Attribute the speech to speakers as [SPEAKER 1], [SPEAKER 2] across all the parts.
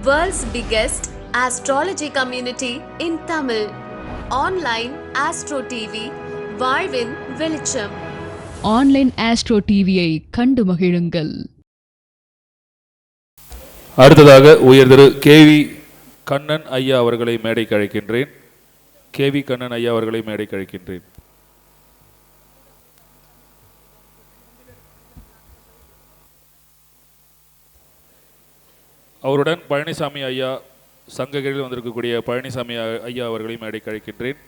[SPEAKER 1] World's biggest astrology community in Tamil. Online Astro TV, வாழ்வின் வெளிச்சம்
[SPEAKER 2] online astro டிவியை கண்டு மகிழுங்கள்.
[SPEAKER 3] அடுத்ததாக உயர்திரு கேவி கண்ணன் ஐயா அவர்களை மேடைக்கு அழைக்கின்றேன். கேவி கண்ணன் ஐயா அவர்களை மேடைக்கு அழைக்கின்றேன். அவருடன் பழனிசாமி ஐயா சங்ககிரியில் வந்திருக்கக்கூடிய பழனிசாமி ஐயா அவர்களையும் மேடைக்கு அழைக்கின்றேன்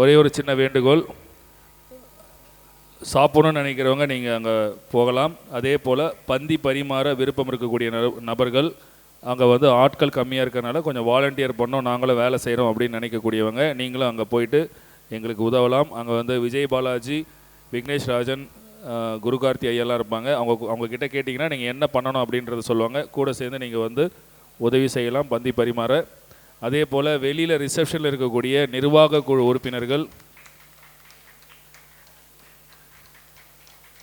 [SPEAKER 3] ஒரே ஒரு சின்ன வேண்டுகோள். சாப்பிடணும்னு நினைக்கிறவங்க நீங்கள் அங்கே போகலாம். அதே போல் பந்தி பரிமாற விருப்பம் இருக்கக்கூடிய நபர்கள் அங்கே வந்து ஆட்கள் கம்மியாக இருக்கிறனால கொஞ்சம் வாலண்டியர் பண்ணோம் நாங்களும் வேலை செய்கிறோம் அப்படின்னு நினைக்கக்கூடியவங்க நீங்களும் அங்கே போயிட்டு எங்களுக்கு உதவலாம். அங்கே வந்து விஜய் பாலாஜி விக்னேஷ் ராஜன் குரு கார்த்தி ஐயெல்லாம் இருப்பாங்க. அவங்க அவங்கக்கிட்ட கேட்டிங்கன்னா நீங்கள் என்ன பண்ணணும் அப்படின்றத சொல்லுவாங்க. கூட சேர்ந்து நீங்கள் வந்து உதவி செய்யலாம் பந்தி பரிமாற. அதே போல் வெளியில் ரிசப்ஷனில் இருக்கக்கூடிய நிர்வாக குழு உறுப்பினர்கள்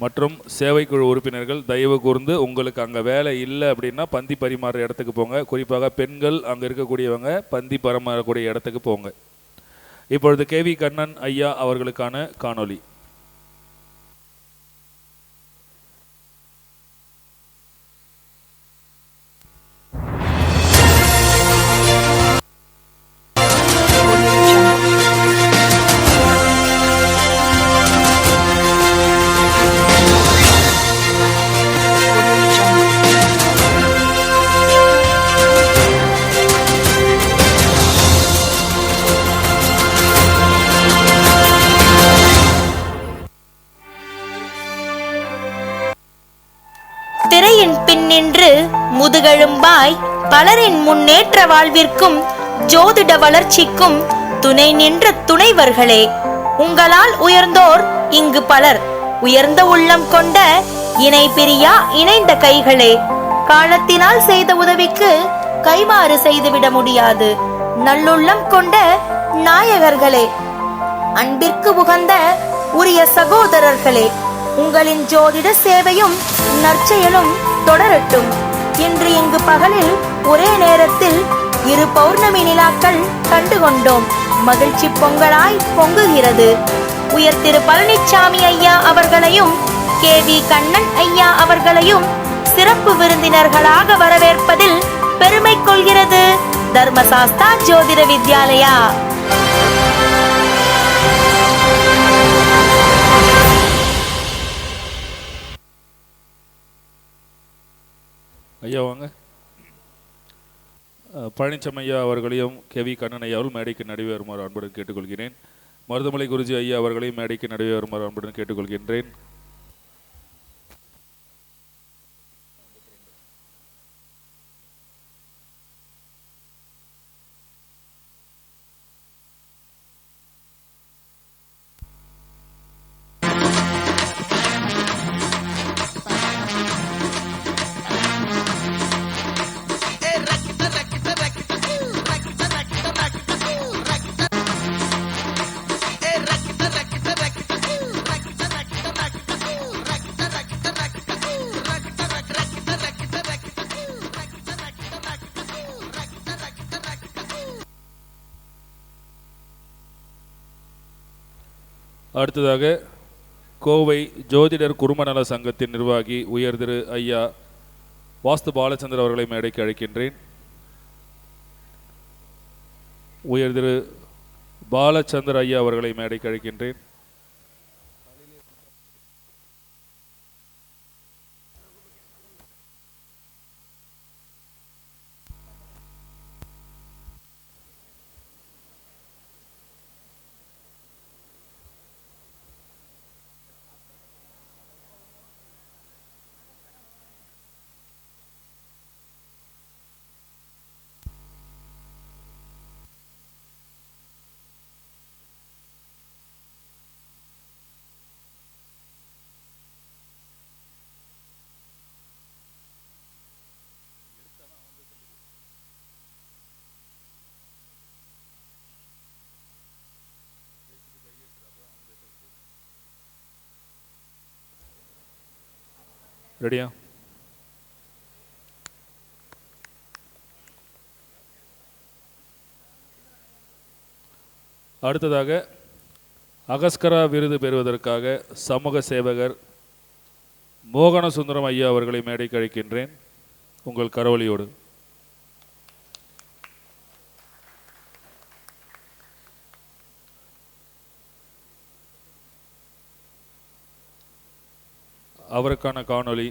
[SPEAKER 3] மற்றும் சேவைக்குழு உறுப்பினர்கள் தயவு கூர்ந்து உங்களுக்கு அங்கே வேலை இல்லை அப்படின்னா பந்தி பரிமாறுற இடத்துக்கு போங்க. குறிப்பாக பெண்கள் அங்கே இருக்கக்கூடியவங்க பந்தி பரிமாறக்கூடிய இடத்துக்கு போங்க. இப்பொழுது கேவி கண்ணன் ஐயா அவர்களுக்கான காணொளி
[SPEAKER 4] பின்னின்று முதுகெழும்பாய் பலரின் முன்னேற்ற வாழ்விற்கும் ஜோதிட வளர்ச்சிக்கும் துணை நின்ற துணைவர்களே உங்களால் உயர்ந்தோர் இங்கு பலர். உயர்ந்த உள்ளம் கொண்ட இணை பிரியா இணைந்த கைகளே காலத்தினால் செய்த உதவிக்கு கைமாறு செய்துவிட முடியாது. நல்லுள்ளம் கொண்ட நாயகர்களே அன்பிற்கு உகந்த உரிய சகோதரர்களே உங்களின் ஜோதிட சேவையும் நற்செயலும் தொடரட்டும். இன்று இங்கு பகலில் ஒரே நேரத்தில் இரு பௌர்ணமி நிலாக்கள் கண்டுகொண்டோம். மகிழ்ச்சி பொங்கலாய் பொங்குகிறது. உயர் திரு பழனிச்சாமி ஐயா அவர்களையும் கே. வி. கண்ணன் ஐயா அவர்களையும் சிறப்பு விருந்தினர்களாக வரவேற்பதில் பெருமை கொள்கிறது. தர்மசாஸ்தா ஜோதிட வித்யாலயா.
[SPEAKER 3] ஐயா வாங்க. பழனிச்சம்மையா ஐயா அவர்களையும் கேவி கண்ணன் ஐயாவும் மேடைக்கு நடுவே வருமாறு அன்புடன் கேட்டுக்கொள்கிறேன். மருதமலை குருஜி ஐயா அவர்களையும் மேடைக்கு நடுவே வருமாறு அன்புடன் கேட்டுக்கொள்கின்றேன். அடுத்ததாக கோவை ஜோதிடர் குருமநல சங்கத்தின் நிர்வாகி உயர் திரு ஐயா வாஸ்து பாலச்சந்தர் அவர்களை மேடைக்கு அழைக்கின்றேன். உயர் திரு பாலச்சந்தர் ஐயா அவர்களை மேடைக்கு அழைக்கின்றேன். ரெடியா அடுத்ததாக அகஸ்கரா விருது பெறுவதற்காக சமூக சேவகர் மோகனசுந்தரம் ஐயா அவர்களை மேடைக்கு அழைக்கின்றேன். உங்கள் கரவொலியோடு. அவருக்கான காணொளி.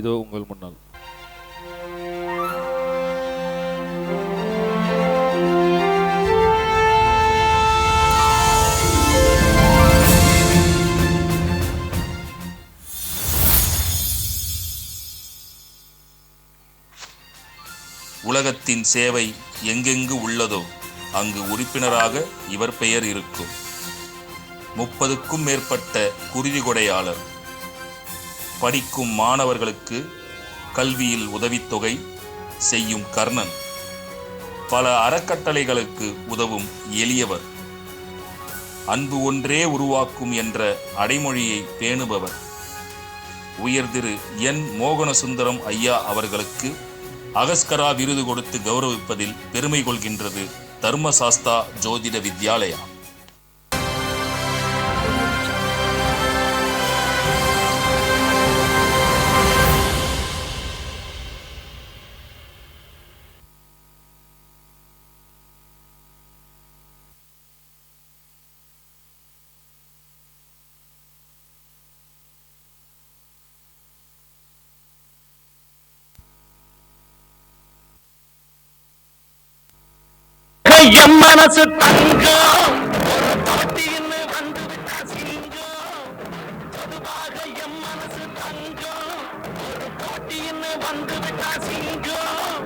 [SPEAKER 3] இதோ உங்கள் முன்னால்.
[SPEAKER 5] உலகத்தின் சேவை எங்கெங்கு உள்ளதோ அங்கு உறுப்பினராக இவர் பெயர் இருக்கும். முப்பதுக்கும் மேற்பட்ட குருதிகொடையாளர் படிக்கும் மாணவர்களுக்கு கல்வியில் உதவித்தொகை செய்யும் கர்ணன். பல அறக்கட்டளைகளுக்கு உதவும் எளியவர். அன்பு ஒன்றே உருவாக்கும் என்ற அடைமொழியை பேணுபவர். உயர் திரு என். மோகனசுந்தரம் ஐயா அவர்களுக்கு அகஸ்கரா விருது கொடுத்து கௌரவிப்பதில் பெருமை கொள்கின்றது தர்மசாஸ்தா ஜோதிட வித்யாலயா.
[SPEAKER 6] என் மனசு தங்கம் ஒரு போட்டின்னு வந்து விட்டா சிங்கம்.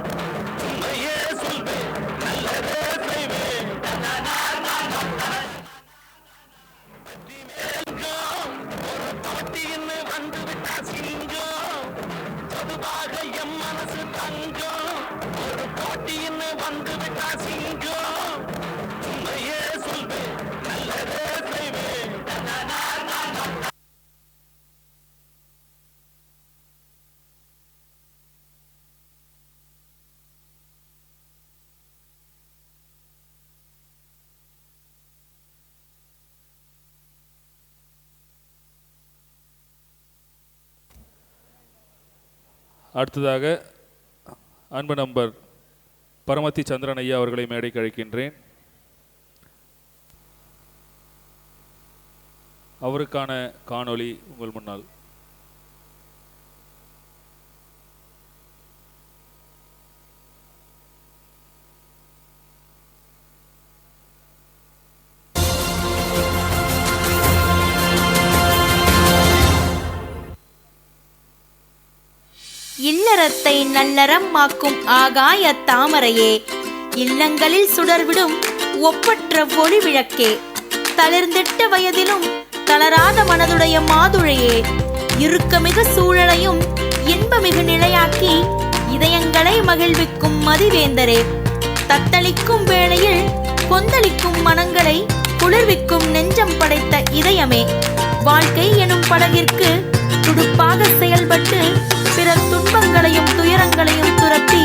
[SPEAKER 3] அடுத்ததாக அன்பு நம்பர் பரமத்தி சந்திரன் ஐயா அவர்களை மேடைக்கு அழைக்கின்றேன். அவருக்கான காணொளி உங்கள் முன்னால்.
[SPEAKER 4] இல்லறத்தை நல்லறமாக்கும் ஆகாய தாமரையே இல்லங்களில் சுடர்விடும் ஒப்பற்ற ஒளி விளக்கே தளிர்ந்திட்ட வயதிலும் தளராத மனதுடைய மாதுழையே இறுக்கமிகு சூழலையும் இன்பமிகு நிலையாக்கி இதயங்களை மகிழ்விக்கும் மதிவேந்தரே தத்தளிக்கும் வேளையில் கொந்தளிக்கும் மனங்களை குளிர்விக்கும் நெஞ்சம் படைத்த இதயமே வாழ்க்கை எனும் படகிற்கு துடுப்பாக செயல்பட்டு பிறர் துன்பங்களையும் துயரங்களையும் துரத்தி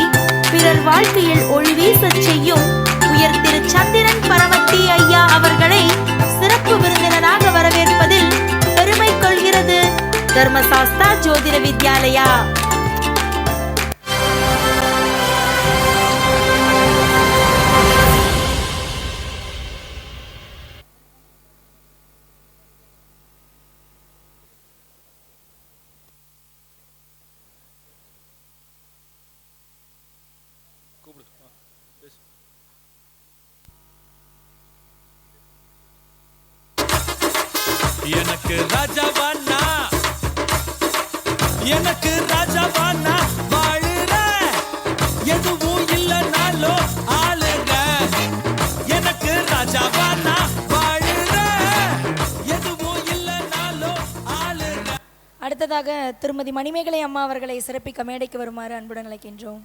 [SPEAKER 4] பிறர் வாழ்க்கையில் ஒளி வீசச் செய்யும் உயர் திரு சந்திரன் பரமத்தி ஐயா அவர்களை சிறப்பு விருந்தினராக வரவேற்பதில் பெருமை கொள்கிறது. தர்மசாஸ்தா ஜோதிட வித்யாலயா.
[SPEAKER 7] அடுத்ததாக திருமதி மணிமேகலை அம்மா அவர்களை சிறப்பிக்க மேடைக்கு வருமாறு அன்புடன் அழைக்கின்றோம்.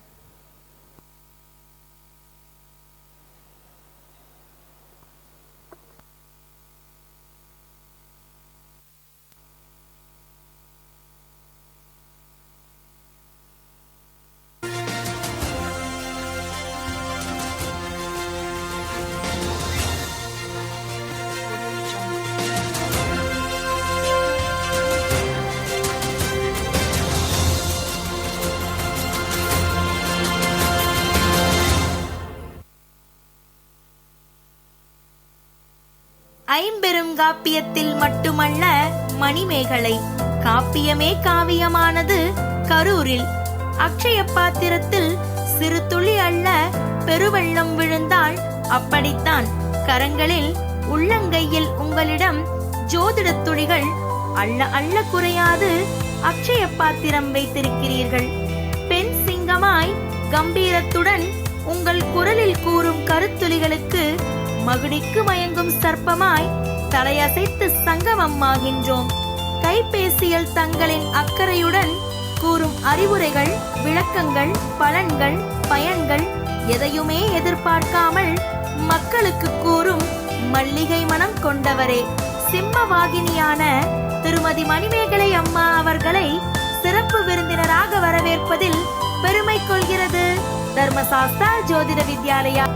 [SPEAKER 4] ஐம்பெரும் காப்பியத்தில் மட்டுமல்ல மணிமேகலை. காப்பியமே காவியமானது கரூரில். அக்ஷய பாத்திரத்தில் சிறு துளி அல்ல பெருவெள்ளம் விழுந்தால் அப்படித்தான். கரங்களில் உள்ளங்கையில் உங்களிடம் ஜோதிடத் துளிகள் அள்ள அள்ள குறையாது அக்ஷய பாத்திரம் வைத்திருக்கிறீர்கள். பெண் சிங்கமாய் கம்பீரத்துடன் உங்கள் குரலில் கூறும் கருத்துளிகளுக்கு மகுடிக்கு மயங்கும் சர்ப்பமாய் தலையசைத்து சங்கமமாகின்றோம். கைபேசியில் தங்களின் அக்கறையுடன் கூறும் அறிவுரைகள் விளக்கங்கள் பலன்கள் பயன்கள் எதையுமே எதிர்பார்க்காமல் மக்களுக்கு கூறும் மல்லிகை மனம் கொண்டவரே. சிம்மவாகினியான திருமதி மணிமேகலை அம்மா அவர்களை சிறப்பு விருந்தினராக வரவேற்பதில் பெருமை கொள்கிறது. தர்மசாஸ்தா ஜோதிட வித்யாலயா.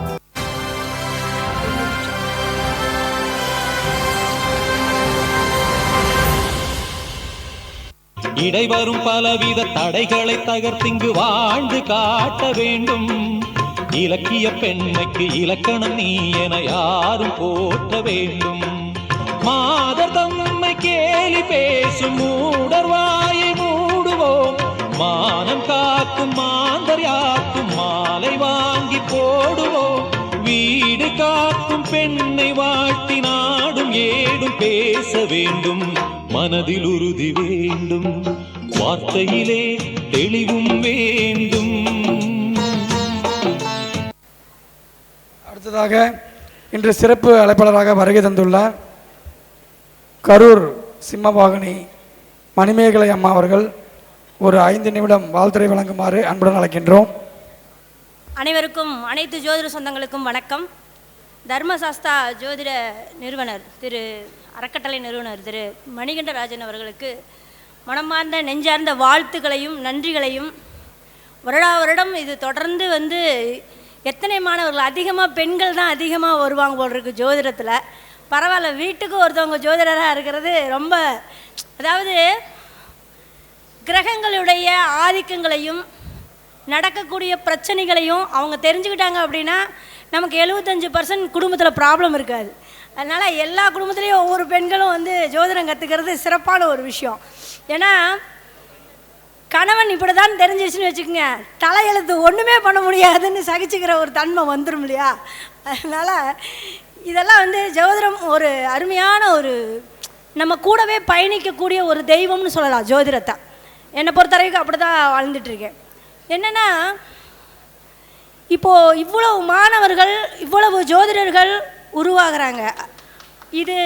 [SPEAKER 8] இடைவரும் பலவித தடைகளை தகர்த்திங்கு வாழ்ந்து காட்ட வேண்டும். இலக்கிய பெண்மைக்கு இலக்கணம் நீ என யாரும் போற்ற வேண்டும். மாதர் தம்மை கேலி பேசும் மூடர் வாயை மூடுவோம். மானம் காக்கும் மாந்தர் யாக்கும் மாலை வாங்கி போடுவோம். வீடு காக்கும் பெண்ணை வாழ்த்தி நாடும் ஏடும் பேச வேண்டும். மனதில் உறுதி வேண்டும். வார்த்தையிலே தெளிவும் வேண்டும்.
[SPEAKER 9] அடுத்ததாக இன்று சிறப்பு அழைப்பாளராக வருகை தந்துள்ளார் கரூர் சிம்மவாகினி மணிமேகலை அம்மா அவர்கள் ஒரு ஐந்து நிமிடம் வாழ்த்துறை வழங்குமாறு அன்புடன் அழைக்கின்றோம்.
[SPEAKER 10] அனைவருக்கும் அனைத்து ஜோதிட சொந்தங்களுக்கும் வணக்கம். தர்மசாஸ்தா ஜோதிட நிறுவனர் திரு அறக்கட்டளை நிறுவனர் திரு மணிகண்டராஜன் அவர்களுக்கு மனமார்ந்த நெஞ்சார்ந்த வாழ்த்துக்களையும் நன்றிகளையும். வருடா வருடம் இது தொடர்ந்து வந்து எத்தனை மாணவர்கள் அதிகமாக பெண்கள் தான் அதிகமாக வருவாங்க போல் இருக்கு ஜோதிடத்தில். பரவாயில்ல வீட்டுக்கு ஒருத்தவங்க ஜோதிடராக இருக்கிறது ரொம்ப அதாவது கிரகங்களுடைய ஆதிக்கங்களையும் நடக்கக்கூடிய பிரச்சனைகளையும் அவங்க தெரிஞ்சுக்கிட்டாங்க அப்படின்னா நமக்கு எழுபத்தஞ்சு பர்சன்ட் குடும்பத்தில் ப்ராப்ளம் இருக்காது. அதனால் எல்லா குடும்பத்துலேயும் ஒவ்வொரு பெண்களும் வந்து ஜோதிடம் கற்றுக்கிறது சிறப்பான ஒரு விஷயம். ஏன்னா கணவன் இப்படி தான் தெரிஞ்சிச்சுன்னு வச்சுக்கோங்க தலையெழுத்து ஒன்றுமே பண்ண முடியாதுன்னு சகிச்சுக்கிற ஒரு தன்மை வந்துடும் இல்லையா? அதனால் இதெல்லாம் வந்து ஜோதிடம் ஒரு அருமையான ஒரு நம்ம கூடவே பயணிக்கக்கூடிய ஒரு தெய்வம்னு சொல்லலாம் ஜோதிடத்தை. என்னை பொறுத்த வரைக்கும் அப்படி தான் வாழ்ந்துட்டுருக்கேன். என்னென்னா இப்போது இவ்வளவு மாணவர்கள் இவ்வளவு ஜோதிடர்கள் உருவாகிறாங்க. இது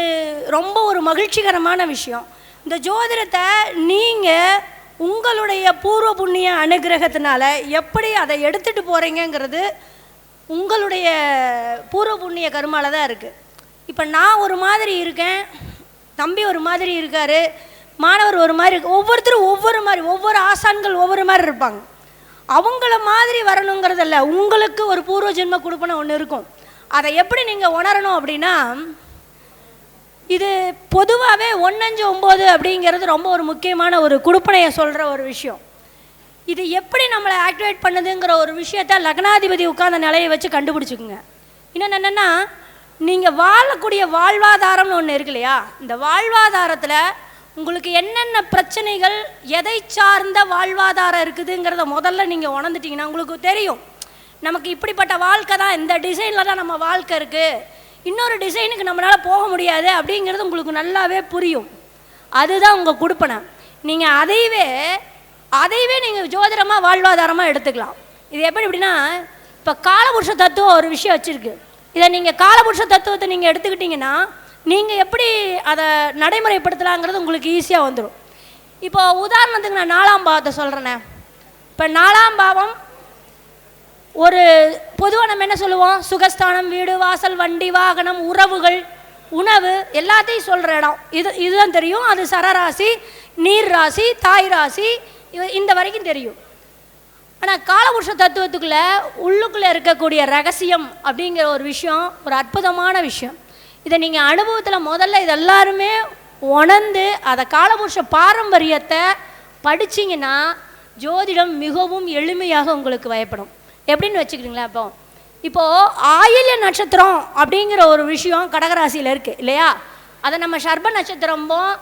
[SPEAKER 10] ரொம்ப ஒரு மகிழ்ச்சிகரமான விஷயம். இந்த ஜோதிடத்தை நீங்கள் உங்களுடைய பூர்வ புண்ணிய அனுகிரகத்தினால எப்படி அதை எடுத்துகிட்டு போகிறீங்கங்கிறது உங்களுடைய பூர்வ புண்ணிய கருமால தான் இருக்குது இப்போ நான் ஒரு மாதிரி இருக்கேன் தம்பி ஒரு மாதிரி இருக்கார் மாணவர் ஒரு மாதிரி இருக்கு ஒவ்வொருத்தரும் ஒவ்வொரு மாதிரி ஒவ்வொரு ஆசான்கள் ஒவ்வொரு மாதிரி இருப்பாங்க. அவங்கள மாதிரி வரணுங்கிறதில்ல உங்களுக்கு ஒரு பூர்வ ஜென்ம கொடுப்பன ஒன்று இருக்கும். அதை எப்படி நீங்கள் உணரணும் அப்படின்னா இது பொதுவாகவே ஒன்னஞ்சு ஒம்பது அப்படிங்கிறது ரொம்ப ஒரு முக்கியமான ஒரு குடுப்பனையை சொல்கிற ஒரு விஷயம். இது எப்படி நம்மளை ஆக்டிவேட் பண்ணுதுங்கிற ஒரு விஷயத்த லக்னாதிபதி உட்கார்ந்த நிலையை வச்சு கண்டுபிடிச்சிக்குங்க. இன்னொன்று என்னென்னா நீங்கள் வாழக்கூடிய வாழ்வாதாரம்னு ஒன்று இருக்கு இல்லையா? இந்த வாழ்வாதாரத்தில் உங்களுக்கு என்னென்ன பிரச்சனைகள் எதை சார்ந்த வாழ்வாதாரம் இருக்குதுங்கிறத முதல்ல நீங்கள் உணர்ந்துட்டீங்கன்னா உங்களுக்கு தெரியும். நமக்கு இப்படிப்பட்ட வாழ்க்கை தான் இந்த டிசைனில் தான் நம்ம வாழ்க்கை இருக்குது இன்னொரு டிசைனுக்கு நம்மளால் போக முடியாது அப்படிங்கிறது உங்களுக்கு நல்லாவே புரியும். அதுதான் உங்கள் கொடுப்பனை. நீங்கள் அதையவே அதையவே நீங்கள் ஜோதிடமாக வாழ்வாதாரமாக எடுத்துக்கலாம். இது எப்படி எப்படின்னா இப்போ காலபுருஷ தத்துவம் ஒரு விஷயம் வச்சுருக்கு. இதை நீங்கள் காலபுருஷ தத்துவத்தை நீங்கள் எடுத்துக்கிட்டிங்கன்னா நீங்கள் எப்படி அதை நடைமுறைப்படுத்தலாங்கிறது உங்களுக்கு ஈஸியாக வந்துடும் இப்போ உதாரணத்துக்கு நான் நாலாம் பாவத்தை சொல்கிறேனே இப்போ நாலாம் பாவம் ஒரு பொதுவாக நம்ம என்ன சொல்லுவோம்? சுகஸ்தானம் வீடு வாசல் வண்டி வாகனம் உறவுகள் உணவு எல்லாத்தையும் சொல்கிற இடம். இது இதுதான் தெரியும். அது சரராசி நீர் ராசி தாய் ராசி இந்த வரைக்கும் தெரியும். ஆனால் காலபுருஷ தத்துவத்துக்குள்ளே உள்ளுக்குள்ளே இருக்கக்கூடிய ரகசியம் அப்படிங்கிற ஒரு விஷயம் ஒரு அற்புதமான விஷயம். இதை நீங்கள் அனுபவத்தில் முதல்ல இது எல்லாருமே உணர்ந்து அதை காலபுருஷ பாரம்பரியத்தை படிச்சிங்கன்னா ஜோதிடம் மிகவும் எளிமையாக உங்களுக்கு பயப்படும் எப்படின்னு வச்சுக்கிறீங்களா அப்போ இப்போது ஆயில்ய நட்சத்திரம் அப்படிங்கிற ஒரு விஷயம் கடகராசியில் இருக்குது இல்லையா? அதை நம்ம சர்ப நட்சத்திரம்போம்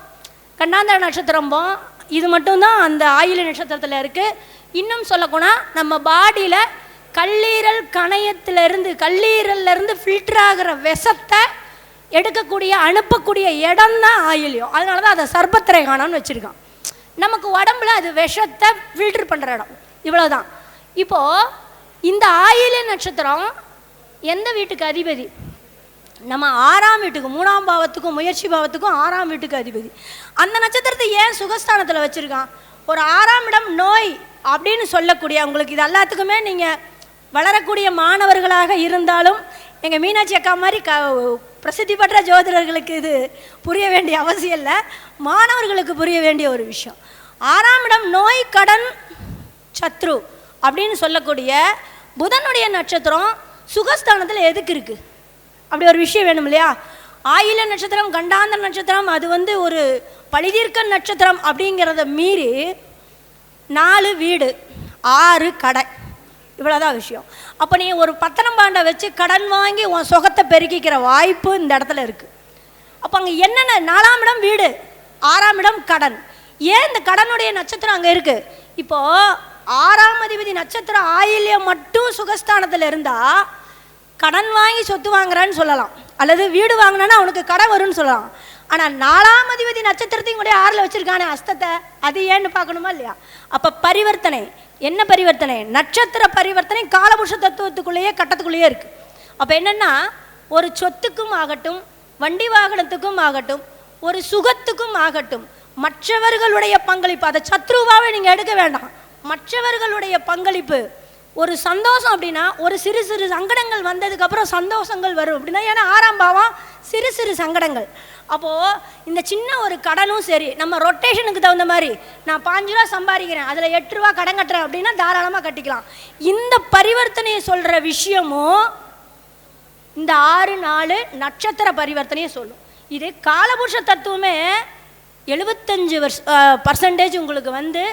[SPEAKER 10] கண்ணாந்தர நட்சத்திரம்போம் இது மட்டும்தான் அந்த ஆயில்ய நட்சத்திரத்தில் இருக்குது இன்னும் சொல்லப்போனால் நம்ம பாடியில் கல்லீரல் கணையத்திலிருந்து கல்லீரல்லேருந்து ஃபில்டர் ஆகிற விஷத்தை எடுக்கக்கூடிய அனுப்பக்கூடிய இடம் தான் ஆயில்யம். அதனால தான் அதை சர்பத்திரை காணான்னு வச்சுருக்கான். நமக்கு உடம்புல அது விஷத்தை ஃபில்டர் பண்ணுற இடம். இவ்வளோதான் இப்போது இந்த ஆயில நட்சத்திரம் எந்த வீட்டுக்கு அதிபதி? நம்ம ஆறாம் வீட்டுக்கு மூணாம் பாவத்துக்கும் முயற்சி பாவத்துக்கும் ஆறாம் வீட்டுக்கு அதிபதி. அந்த நட்சத்திரத்தை ஏன் சுகஸ்தானத்தில் வச்சுருக்கான்? ஒரு ஆறாம் இடம் நோய் அப்படின்னு சொல்லக்கூடிய உங்களுக்கு இது எல்லாத்துக்குமே நீங்கள் வளரக்கூடிய மாணவர்களாக இருந்தாலும் எங்கள் மீனாட்சி அக்கா மாதிரி க பிரசித்தி பெற்ற ஜோதிடர்களுக்கு இது புரிய வேண்டிய அவசியம் இல்லை. மாணவர்களுக்கு புரிய வேண்டிய ஒரு விஷயம். ஆறாம் இடம் நோய் கடன் சத்ரு அப்படின்னு சொல்லக்கூடிய புதனுடைய நட்சத்திரம் சுகஸ்தானத்தில் எதுக்கு இருக்குது அப்படி ஒரு விஷயம் வேணும் இல்லையா? ஆயில நட்சத்திரம் கண்டாந்த நட்சத்திரம் அது வந்து ஒரு பழிதீர்க்க நட்சத்திரம் அப்படிங்கிறத மீறி நாலு வீடு ஆறு கடை. இவ்வளோதான் விஷயம். அப்போ நீ ஒரு பத்தனம் பாண்டை வச்சு கடன் வாங்கி உன் சுகத்தை பெருக்கிக்கிற வாய்ப்பு இந்த இடத்துல இருக்குது அப்போ அங்கே என்னென்ன? நாலாம் இடம் வீடு ஆறாம் இடம் கடன். ஏன் இந்த கடனுடைய நட்சத்திரம் அங்கே இருக்குது இப்போது ஆறாம் அதிபதி நட்சத்திரம் ஆயில்யம் மட்டும் சுகஸ்தானத்தில் இருந்தால் கடன் வாங்கி சொத்து வாங்குறான்னு சொல்லலாம். அல்லது வீடு வாங்கினான்னா அவனுக்கு கடன் வரும்னு சொல்லலாம். ஆனால் நாலாம் அதிபதி நட்சத்திரத்தையும் கூட ஆறில் வச்சுருக்கானே அஸ்தத்தை அது ஏன்னு பார்க்கணுமா இல்லையா? அப்போ பரிவர்த்தனை. என்ன பரிவர்த்தனை? நட்சத்திர பரிவர்த்தனை காலபுருஷ தத்துவத்துக்குள்ளேயே கட்டத்துக்குள்ளேயே இருக்குது அப்போ என்னென்னா ஒரு சொத்துக்கும் ஆகட்டும் வண்டி வாகனத்துக்கும் ஆகட்டும் ஒரு சுகத்துக்கும் ஆகட்டும் மற்றவர்களுடைய பங்களிப்பு அதை சத்ருவாவே நீங்கள் எடுக்க வேண்டாம். மற்றவர்களுடைய பங்களிப்பு. ஒரு சந்தோஷம் அப்படின்னா ஒரு சிறு சிறு சங்கடங்கள் வந்ததுக்கப்புறம் சந்தோஷங்கள் வரும். அப்படின்னா ஏன்னா ஆறாம் பாவம் சிறு சிறு சங்கடங்கள். அப்போது இந்த சின்ன ஒரு கடனும் சரி நம்ம ரொட்டேஷனுக்கு தகுந்த மாதிரி நான் பாஞ்சு ரூபா சம்பாதிக்கிறேன் அதில் எட்டு ரூபா கடன் கட்டுறேன் அப்படின்னா தாராளமாக கட்டிக்கலாம். இந்த பரிவர்த்தனையை சொல்கிற விஷயமும் இந்த ஆறு நாலு நட்சத்திர பரிவர்த்தனையை சொல்லும். இது காலபுருஷ தத்துவமே எழுபத்தஞ்சு வருஷ பர்சன்டேஜ் உங்களுக்கு வந்து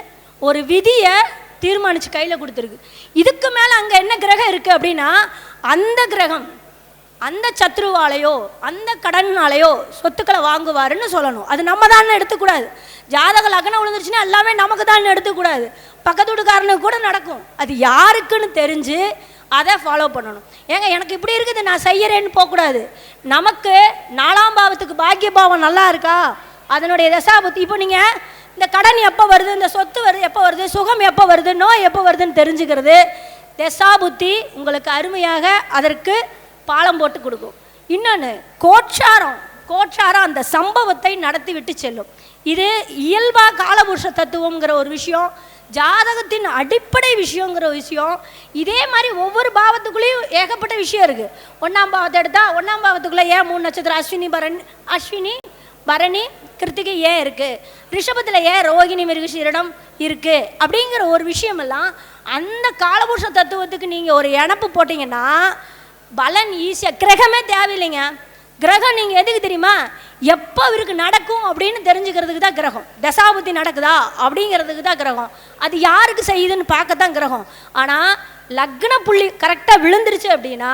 [SPEAKER 10] ஒரு விதியை தீர்மானித்து கையில் கொடுத்துருக்கு. இதுக்கு மேலே அங்கே என்ன கிரகம் இருக்குது அப்படின்னா அந்த கிரகம் அந்த சத்ருவாலையோ அந்த கடனாலையோ சொத்துக்களை வாங்குவாருன்னு சொல்லணும். அது நம்ம தான் எடுத்துக்கூடாது. ஜாதக லக்னம் விழுந்துருச்சுன்னா எல்லாமே நமக்கு தான் எடுத்துக்கூடாது. பக்கத்து வீட்டுக்காரனுக்கு கூட நடக்கும். அது யாருக்குன்னு தெரிஞ்சு அதை ஃபாலோ பண்ணணும். ஏங்க எனக்கு இப்படி இருக்குது நான் செய்யறேன்னு போகக்கூடாது. நமக்கு நாலாம் பாவத்துக்கு பாக்கிய பாவம் நல்லா இருக்கா? அதனுடைய தசாபுத்தி. இப்போ நீங்கள் இந்த கடன் எப்போ வருது? இந்த சொத்து வருது எப்போ வருது? சுகம் எப்போ வருது? நோய் எப்போ வருதுன்னு தெரிஞ்சுக்கிறது தசாபுத்தி உங்களுக்கு அருமையாக அதற்கு பாலம் போட்டு கொடுக்கும். இன்னொன்று கோட்சாரம். கோட்சாரம் அந்த சம்பவத்தை நடத்தி விட்டு செல்லும். இது இயல்பா காலபுருஷ தத்துவங்கிற ஒரு விஷயம் ஜாதகத்தின் அடிப்படை விஷயங்கிற விஷயம். இதே மாதிரி ஒவ்வொரு பாவத்துக்குள்ளேயும் ஏகப்பட்ட விஷயம் இருக்குது ஒன்றாம் பாவத்தை எடுத்தால் ஒன்றாம் பாவத்துக்குள்ளே ஏன் மூணு நட்சத்திரம் அஸ்வினி பரண் அஸ்வினி பரணி கிருத்திகை ஏன் இருக்குது ரிஷபத்தில் ஏன் ரோகிணி மிருகசீரிடம் இருக்குது அப்படிங்கிற ஒரு விஷயமெல்லாம் அந்த காலபுருஷ தத்துவத்துக்கு நீங்கள் ஒரு இணப்பு போட்டிங்கன்னா பலன் ஈஸியாக கிரகமே தேவையில்லைங்க. கிரகம் நீங்கள் எதுக்கு தெரியுமா? எப்போ இவருக்கு நடக்கும் அப்படின்னு தெரிஞ்சுக்கிறதுக்கு தான் கிரகம். தசாபுத்தி நடக்குதா? அப்படிங்கிறதுக்கு தான் கிரகம். அது யாருக்கு செய்யுதுன்னு பார்க்க தான் கிரகம். ஆனால் லக்ன புள்ளி கரெக்டாக விழுந்துருச்சு அப்படின்னா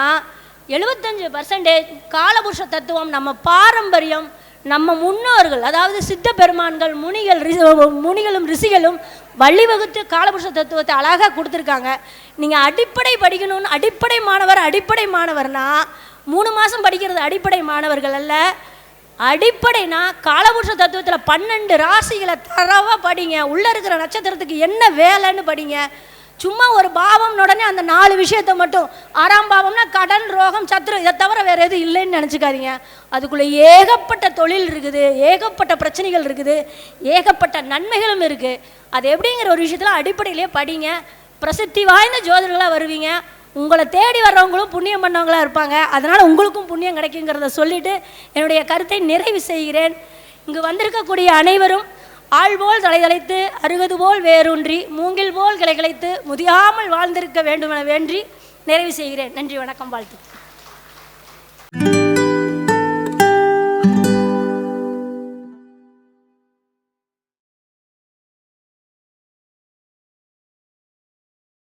[SPEAKER 10] எழுபத்தஞ்சு பர்சன்டேஜ் காலபுருஷ தத்துவம் நம்ம பாரம்பரியம் நம்ம முன்னோர்கள் அதாவது சித்த பெருமான்கள் முனிகள் முனிகளும் ரிஷிகளும் வழிவகுத்து காலபுருஷ தத்துவத்தை அழகாக கொடுத்துருக்காங்க. நீங்கள் அடிப்படை படிக்கணும்னு அடிப்படை மாணவர் அடிப்படை மாணவர்னா மூணு மாதம் படிக்கிறது அடிப்படை மாணவர்கள் அல்ல. அடிப்படைனா காலபுருஷ தத்துவத்தில் பன்னெண்டு ராசிகளை தரவா படிங்க. உள்ளே இருக்கிற நட்சத்திரத்துக்கு என்ன வேலைன்னு படிங்க. சும்மா ஒரு பாவம்னு உடனே அந்த நாலு விஷயத்தை மட்டும் ஆறாம் பாவம்னா கடன் ரோகம் சத்துரு இதை தவிர வேறு எதுவும் இல்லைன்னு நினச்சிக்காதீங்க. அதுக்குள்ளே ஏகப்பட்ட தொழில் இருக்குது ஏகப்பட்ட பிரச்சனைகள் இருக்குது ஏகப்பட்ட நன்மைகளும் இருக்குது அது எப்படிங்கிற ஒரு விஷயத்தில் அடிப்படையிலே படிங்க. பிரசித்தி வாய்ந்த ஜோதிடர்களாக வருவீங்க. உங்களை தேடி வர்றவங்களும் புண்ணியம் பண்ணவங்களா இருப்பாங்க. அதனால் உங்களுக்கும் புண்ணியம் கிடைக்குங்கிறத சொல்லிட்டு என்னுடைய கருத்தை நிறைவு செய்கிறேன். இங்கு வந்திருக்கக்கூடிய அனைவரும் ஆள் போல் தலைதலைத்து அருகது போல் வேரூன்றி மூங்கில் போல் கிளை கிளைத்து முதியாமல் வாழ்ந்திருக்க வேண்டுமென வேண்டி நிறைவு செய்கிறேன். நன்றி வணக்கம் வாழ்த்து